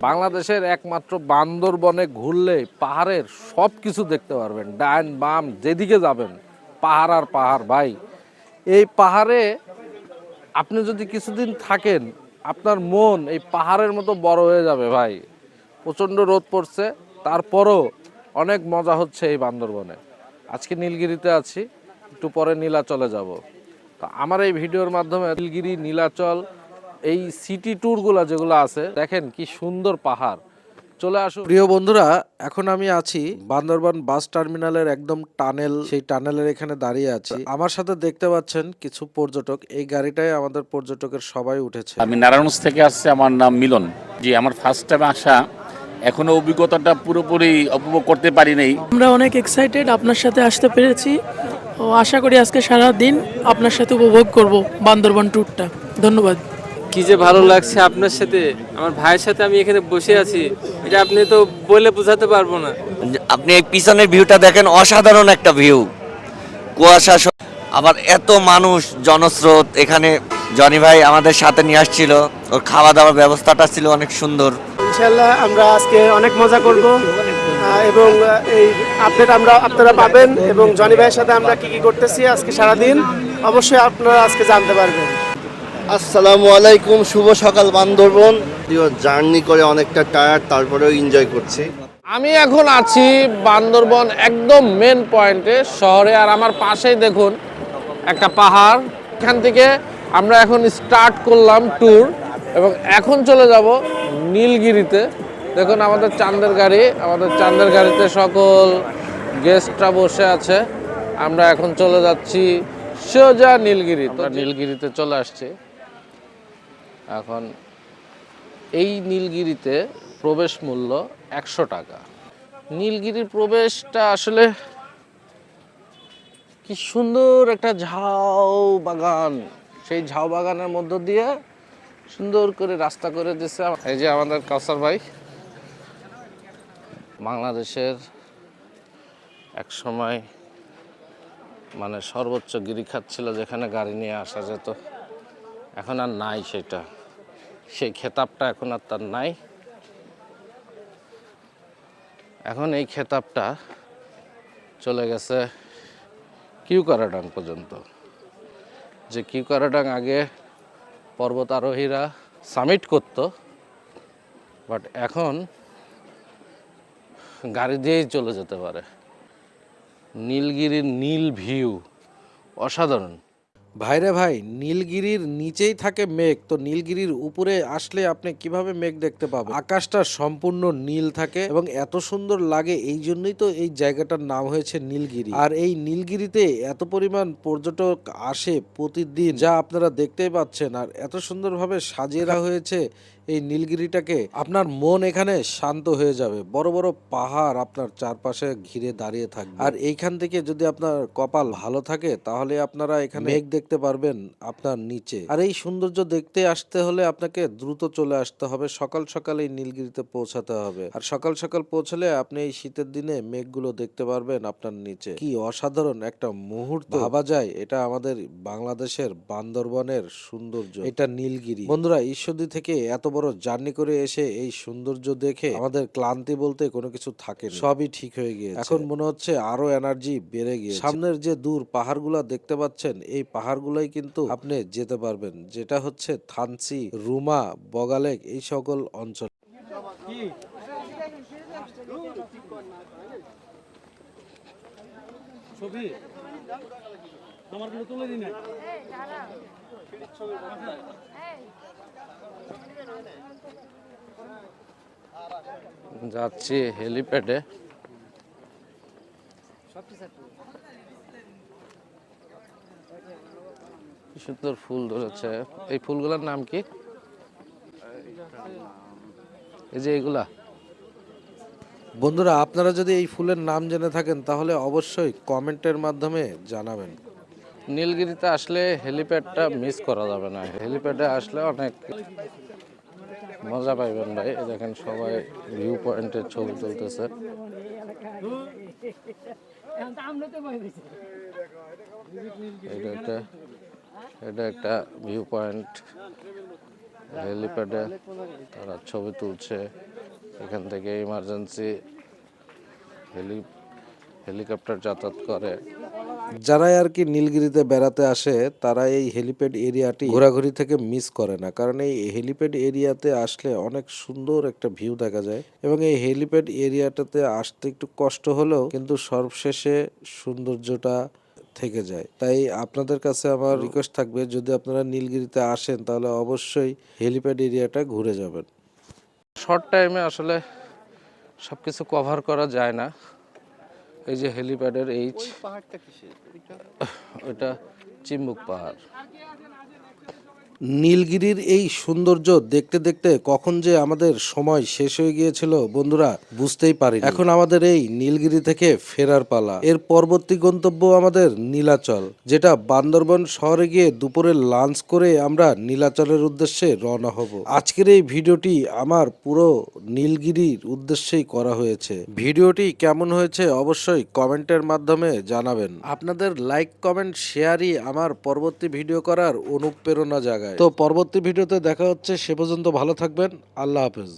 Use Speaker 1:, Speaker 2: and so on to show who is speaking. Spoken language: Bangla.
Speaker 1: বাংলাদেশের একমাত্র বান্দরবনে ঘুরলে পাহাড়ের সব কিছু দেখতে পারবেন। ডান, বাম, যেদিকে যাবেন, পাহাড় আর পাহাড়, ভাই। এই পাহাড়ে আপনি যদি কিছুদিন থাকেন, আপনার মন এই পাহাড়ের মতো বড় হয়ে যাবে, ভাই। প্রচণ্ড রোদ পড়ছে, তারপরও অনেক মজা হচ্ছে এই বান্দরবনে। আজকে নীলগিরিতে আছি, একটু পরে নীলাচলে যাব। তো আমার এই ভিডিওর মাধ্যমে নীলগিরি, নীলাচল এই সিটি ট্যুরগুলো যেগুলো আছে দেখেন কি সুন্দর পাহাড়। চলে আসুন প্রিয় বন্ধুরা এখন আমি আছি বান্দরবান বাস টার্মিনালের একদম টানেল সেই টানেলের এখানে দাঁড়িয়ে আছি। আমার সাথে দেখতে পাচ্ছেন কিছু পর্যটক। এই গাড়িটাই আমাদের পর্যটকের সবাই উঠেছে।
Speaker 2: আমি নারায়ণগঞ্জ থেকে আসছি আমার নাম মিলন। জি আমার ফার্স্ট টাইম আসা। এখনও অভিজ্ঞতাটা পুরোপুরি উপভোগ করতে পারি নাই।
Speaker 3: আমরা অনেক এক্সাইটেড আপনার সাথে আসতে পেরেছি। ও আশা করি আজকে সারা দিন আপনার সাথে উপভোগ করব বান্দরবান ট্যুরটা ধন্যবাদ।
Speaker 4: কি যে ভালো লাগছে আপনার সাথে? আমার ভাইয়ের সাথে আমি এখানে বসে আছি। এটা আপনি তো বলে বোঝাতে পারব না।
Speaker 5: আপনি এই পিছনের ভিউটা দেখেন অসাধারণ একটা ভিউ। কুয়াশা আবার এত মানুষ জনস্রোত। এখানে জনি ভাই আমাদের সাথে নিয়ে আসছিল। ওর খাওয়া দাওয়ার ব্যবস্থাটা ছিল অনেক সুন্দর।
Speaker 6: ইনশাল্লাহ আমরা আজকে অনেক মজা করব। এবং এই আপডেট আমরা আপনারা পাবেন এবং জনি ভাইয়ের সাথে আমরা কি কি করতেছি আজকে সারাদিন অবশ্যই আপনারা আজকে জানতে পারবেন।
Speaker 7: আসসালামু আলাইকুম শুভ সকাল বান্দরবন। জার্নি করে অনেকটা টায়ার্ড তারপরেও এনজয় করছি।
Speaker 1: আমি এখন আছি বান্দরবন একদম মেন পয়েন্টে শহরে। আর আমার পাশেই দেখুন একটা পাহাড়। এখান থেকে আমরা এখন স্টার্ট করলাম ট্যুর এবং এখন চলে যাব নীলগিরিতে। দেখুন আমাদের চান্দের গাড়ি আমাদের চান্দের গাড়িতে সকল গেস্টরা বসে আছে। আমরা এখন চলে যাচ্ছি সোজা নীলগিরি। তো নীলগিরিতে চলে আসছি। এখন এই নীলগিরিতে প্রবেশ মূল্য একশো টাকা। নীলগিরির প্রবেশটা আসলে কি সুন্দর একটা ঝাউ বাগান। সেই ঝাউ বাগানের মধ্য দিয়ে সুন্দর করে রাস্তা করে দিচ্ছে এই যে আমাদের কাউসার ভাই। বাংলাদেশের এক সময় মানে সর্বোচ্চ গিরিখাত ছিল যেখানে গাড়ি নিয়ে আসা যেত। এখন আর নাই সেটা। সেই খেতাবটা এখন আর তার নাই। এখন এই খেতাবটা চলে গেছে কিউকারাডাং পর্যন্ত। যে কিউকারাডাং আগে পর্বত আরোহীরা সামিট করত, বাট এখন গাড়ি দিয়েই চলে যেতে পারে। নীলগিরির নীল ভিউ, অসাধারণ। ভাইরে ভাই, নীলগিরির নিচেই থাকে মেঘ। তো নীলগিরির উপরে আসলে আপনি কীভাবে মেঘ দেখতে পাবেন? আকাশটা সম্পূর্ণ নীল থাকে এবং এত সুন্দর লাগে, এই জন্যই তো এই জায়গাটার নাম হয়েছে নীলগিরি। আর এই নীলগিরিতে এত পরিমাণ পর্যটক আসে প্রতিদিন, যা আপনারা দেখতেই পাচ্ছেন। আর এত সুন্দরভাবে সাজিয়ে রাখা হয়েছে এই নীলগিরিটাকে আপনার মন এখানে শান্ত হয়ে যাবে। বড় বড় পাহাড় আপনার চারপাশে ঘিরে দাঁড়িয়ে থাকবে। আর এইখান থেকে যদি আপনার কপাল ভালো থাকে তাহলে আপনারা এখানে মেঘ দেখতে পারবেন আপনার নিচে। আর এই সৌন্দর্য দেখতে আসতে হলে আপনাকে দ্রুত চলে আসতে হবে। সকাল সকাল এই নীলগিরিতে পৌঁছাতে হবে। আর সকাল সকাল পৌঁছলে আপনি এই শীতের দিনে মেঘগুলো দেখতে পারবেন আপনার নিচে। কি অসাধারণ একটা মুহূর্ত। ভাবা যায় এটা আমাদের বাংলাদেশের বান্দরবনের সৌন্দর্য। এটা নীলগিরি। বন্ধুরা ঈশ্বরদী থেকে এত বড় জার্নি করে এসে এই সৌন্দর্য দেখে আমাদের ক্লান্তি বলতে কোনো কিছু থাকে। সবই ঠিক হয়ে গিয়েছে। এখন মনে হচ্ছে আরও এনার্জি বেড়ে গিয়েছে। সামনের যে দূর পাহাড়গুলা দেখতে পাচ্ছেন, এই পাহাড়গুলাই কিন্তু আপনি যেতে পারবেন, যেটা হচ্ছে থানসি রুমা, বগালেক, এই সকল অঞ্চল। যাচ্ছি হেলিপ্যাডে। কি সুন্দর ফুল ধরেছে। এই ফুলগুলোর নাম কি? এই যে এইগুলা বন্ধুরা আপনারা যদি এই ফুলের নাম জেনে থাকেন তাহলে অবশ্যই কমেন্টের মাধ্যমে জানাবেন। নীলগিরিতে আসলে হেলিপ্যাডটা মিস করা যাবে না। হেলিপ্যাডে আসলে অনেক মজা পাইবেন ভাই। দেখেন সবাই ভিউ পয়েন্টের ছবি তুলতেছে। এটা একটা ভিউ পয়েন্ট হেলিপ্যাডে তারা ছবি তুলছে। এখান থেকে ইমার্জেন্সি হেলি হেলিকপ্টার যাতায়াত করে। যারাই আর কি নীলগিরিতে বেড়াতে আসে তারা এই হেলিপ্যাড এরিয়াটি ঘোরাঘুরি থেকে মিস করে না। কারণ এই হেলিপ্যাড এরিয়াতে আসলে অনেক সুন্দর একটা ভিউ দেখা যায় এবং এই হেলিপ্যাড এরিয়াটাতে আসতে একটু কষ্ট হলেও কিন্তু সর্বশেষে সৌন্দর্যটা থেকে যায়। তাই আপনাদের কাছে আমার রিকোয়েস্ট থাকবে, যদি আপনারা নীলগিরিতে আসেন, তাহলে অবশ্যই হেলিপ্যাড এরিয়াটা ঘুরে যাবেন। শর্ট টাইমে আসলে সব কিছু কভার করা যায় না। এই যে হেলিপ্যাডের এইচ ওটা চিম্বুক পাহাড়। নীলগিরির এই সৌন্দর্য দেখতে দেখতে কখন যে আমাদের সময় শেষ হয়ে গিয়েছিল, বন্ধুরা, বুঝতেই পারি এখন আমাদের এই নীলগিরি থেকে ফেরার পালা। এর পরবর্তী গন্তব্য আমাদের নীলাচল, যেটা বান্দরবন শহরে গিয়ে দুপুরে লাঞ্চ করে আমরা নীলাচলের উদ্দেশ্যে রওনা হব। আজকের এই ভিডিওটি আমার পুরো নীলগিরির উদ্দেশ্যেই করা হয়েছে। ভিডিওটি কেমন হয়েছে অবশ্যই কমেন্টের মাধ্যমে জানাবেন। আপনাদের লাইক, কমেন্ট, শেয়ারই আমার পরবর্তী ভিডিও করার অনুপ্রেরণা জাগায়। তো পরবর্তী ভিডিওতে দেখা হচ্ছে সে পর্যন্ত ভালো থাকবেন আল্লাহ হাফেজ।